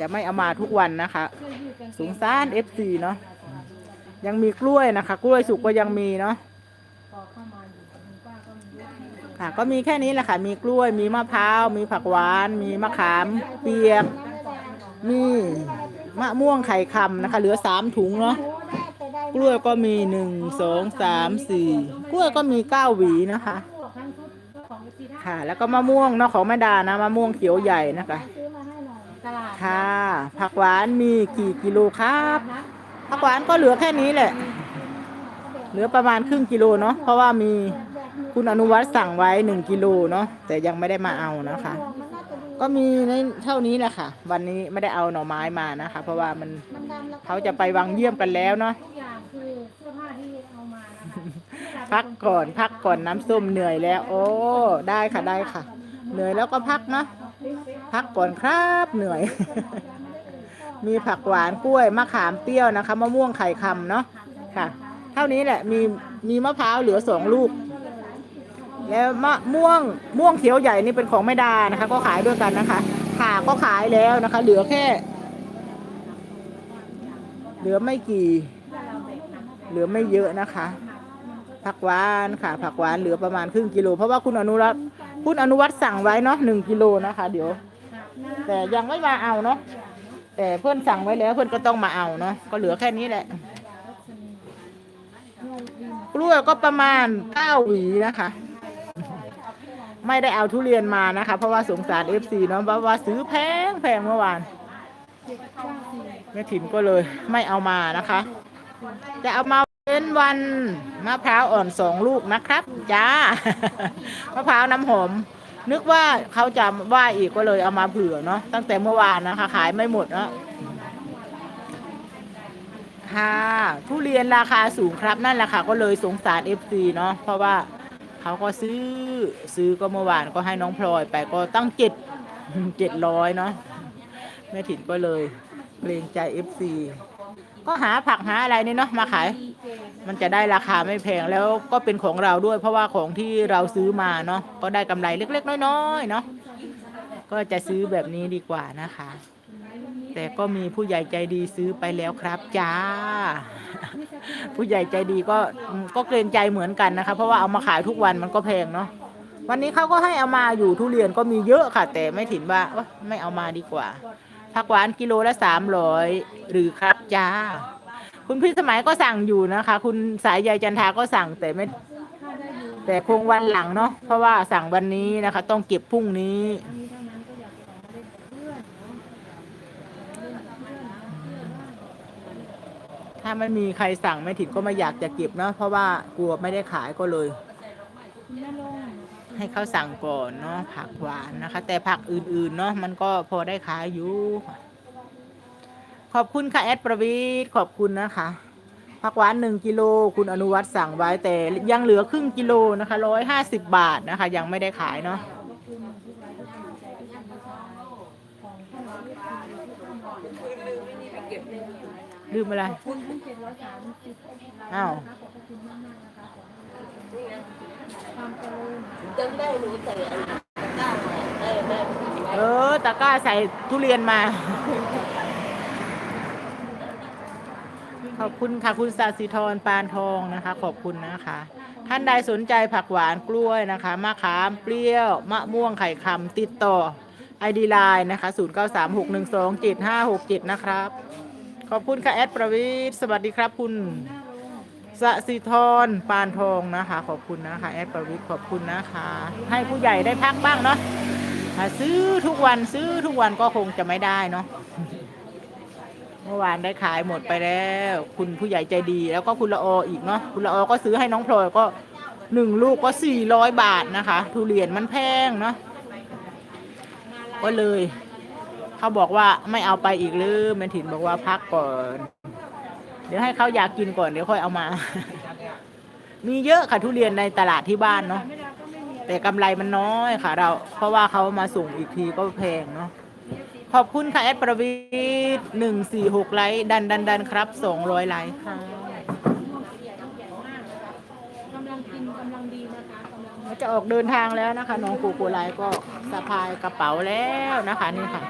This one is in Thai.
จะไม่เอามาทุกวันนะคะ สูงสารเอฟซีเนาะยังมีกล้วยนะคะ กล้วยสุกก็ยังมีเนาะค่ะ ก็มีแค่นี้แหละค่ะ มีกล้วยมีมะพร้าวมีผักหวาน มีมะขาม เปียก มีมะม่วงไข่คำนะคะ เหลือสามถุงเนาะกล้วยก็มีหนึ่งสองสามสี่กล้วยก็มีเก้าหวีนะคะ ค่ะ แล้วก็มะม่วงเนาะของแม่ดานะมะม่วงเขียวใหญ่นะคะ ลาดค่ะ ผักหวานมีกี่กิโลครับ ผักหวานก็เหลือแค่นี้แหละ เหลือประมาณครึ่งกิโลเนาะ เพราะว่ามีคุณอนุวัฒน์สั่งไว้หนึ่งกิโลเนาะ แต่ยังไม่ได้มาเอานะคะ ก็มีในเท่านี้แหละค่ะ วันนี้ไม่ได้เอาหน่อไม้มานะคะ เพราะว่ามันเขาจะไปวังเยี่ยมกันแล้วเนาะทุกอย่างคือเสื้อผ้าที่เอามานะคะพักก่อนพักก่อนน้ำส้มเหนื่อยแล้ว โอ้ ได้ค่ะได้ค่ะ เหนื่อยแล้วก็พักเนาะ พักก่อนครับเหนื่อย มีผักหวานกล้วยมะขามเปรี้ยวนะคะมะม่วงไข่คำเนาะค่ะ เท่านี้แหละมีมีมะพร้าวเหลือสองลูก แล้วมะม่วงม่วงเขียวใหญ่นี่เป็นของแม่ดานะคะ ก็ขายด้วยกันนะคะข่าก็ขายแล้วนะคะ เหลือแค่ เหลือไม่กี่ เหลือไม่เยอะนะคะผักหวานค่ะ ผักหวานเหลือประมาณครึ่งกิโล เพราะว่าคุณอนุรักษ์คุณอนุวัฒน์สั่งไว้เนาะหนึ่งกิโลนะคะ เดี๋ยว แต่ยังไม่มาเอาเนาะแต่เพื่อนสั่งไว้แล้วเพื่อนก็ต้องมาเอาเนาะก็เหลือแค่นี้แหละ กล้วยก็ประมาณเก้าหวีนะคะ ไม่ได้เอาทุเรียนมานะคะ เพราะว่าสงสารเอฟซีเนาะเพราะว่าซื้อแพงแพงเมื่อวานแม่ถิ่นก็เลยไม่เอามานะคะ จะเอามาเป็นวันมะพร้าวอ่อนสองลูกนะครับ จ้ามะพร้าวน้ำหอม นึกว่าเขาจะว่าอีกก็เลยเอามาเผื่อเนาะตั้งแต่เมื่อวานนะคะ ขายไม่หมดเนาะค่ะทุเรียนราคาสูงครับนั่นแหละค่ะ ก็เลยสงสารเอฟซีเนาะเพราะว่าเขาก็ซื้อซื้อก็เมื่อวานก็ให้น้องพลอยไปก็ตั้งเจ็ดเจ็ดร้อยเนาะแม่ถิ่นก็เลยเกรงใจเอฟซีก็หาผักหาอะไรนี่เนาะมาขาย มันจะได้ราคาไม่แพงแล้วก็เป็นของเราด้วย เพราะว่าของที่เราซื้อมาเนาะก็ได้กำไรเล็ก ๆ น้อยๆเนาะก็จะซื้อแบบนี้ดีกว่านะคะ แต่ก็มีผู้ใหญ่ใจดีซื้อไปแล้วครับจ้า ผู้ใหญ่ใจดีก็ก็เกรงใจเหมือนกันนะคะ เพราะว่าเอามาขายทุกวันมันก็แพงเนาะวันนี้เขาก็ให้เอามาอยู่ทุเรียนก็มีเยอะค่ะ แต่ไม่ถินว่าไม่เอามาดีกว่าผักหวานกิโลละสามร้อยหรือครับจ้า คุณพี่สมัยก็สั่งอยู่นะคะ คุณสายใยจันทาก็สั่งแต่ไม่ แต่คงวันหลังเนาะเพราะว่าสั่งวันนี้นะคะ ต้องเก็บพรุ่งนี้ถ้าไม่มีใครสั่งไม่ถินก็ไม่อยากจะเก็บเนาะเพราะว่ากลัวไม่ได้ขายก็เลย ให้เขาสั่งก่อนเนาะผักหวานนะคะ แต่ผักอื่นๆเนาะมันก็พอได้ขายอยู่ ขอบคุณค่ะแอดประวิทขอบคุณนะคะผักหวานหนึ่งกิโลคุณอนุวัฒน์สั่งไว้แต่ยังเหลือครึ่งกิโลนะคะร้อยห้าสิบบาทนะคะ ยังไม่ได้ขายเนาะลืมอะไรอ้าวจำได้หนูใส่อะไรตะกร้าเออตะกร้าใส่ทุเรียนมา ขอบคุณค่ะคุณสาสิธรปานทองนะคะ ขอบคุณนะคะ ท่านใดสนใจผักหวานกล้วยนะคะมะขามเปรี้ยว มะม่วงไข่คำติดต่อไอดีไลน์นะคะ 0936127567 นะครับ ขอบคุณค่ะแอดประวิทย์สวัสดีครับคุณสสิธรปานทองนะคะ ขอบคุณนะคะ แอดประวิทย์ขอบคุณนะคะ ให้ผู้ใหญ่ได้พักบ้างเนาะซื้อทุกวันซื้อทุกวันก็คงจะไม่ได้เนาะ มื่อวานได้ขายหมดไปแล้ว คุณผู้ใหญ่ใจดี แล้วก็คุณละอออีกเนาะคุณละออก็ซื้อให้น้องพลอยก็หนึ่งลูกก็สี่ร้อยบาทนะคะ ทุเรียนมันแพงเนาะก็เลย เขาบอกว่าไม่เอาไปอีกหรือแมนถินบอกว่าพักก่อน เดี๋ยวให้เขาอยากกินก่อนเดี๋ยวค่อยเอามา มีเยอะค่ะทุเรียนในตลาดที่บ้านเนาะแต่กำไรมันน้อยค่ะ เรา เพราะว่าเขามาส่งอีกทีก็แพงเนาะ ขอบคุณค่ะ แอดประวิทหนึ่งสี่หกไลค์ดันดันดันครับสองร้อยไลค์ค่ะกำลังกินกำลังดีนะคะกำลังเราจะออกเดินทางแล้วนะคะ น้องกูกูไลค์ก็สะพายกระเป๋าแล้วนะคะนี่ค่ะ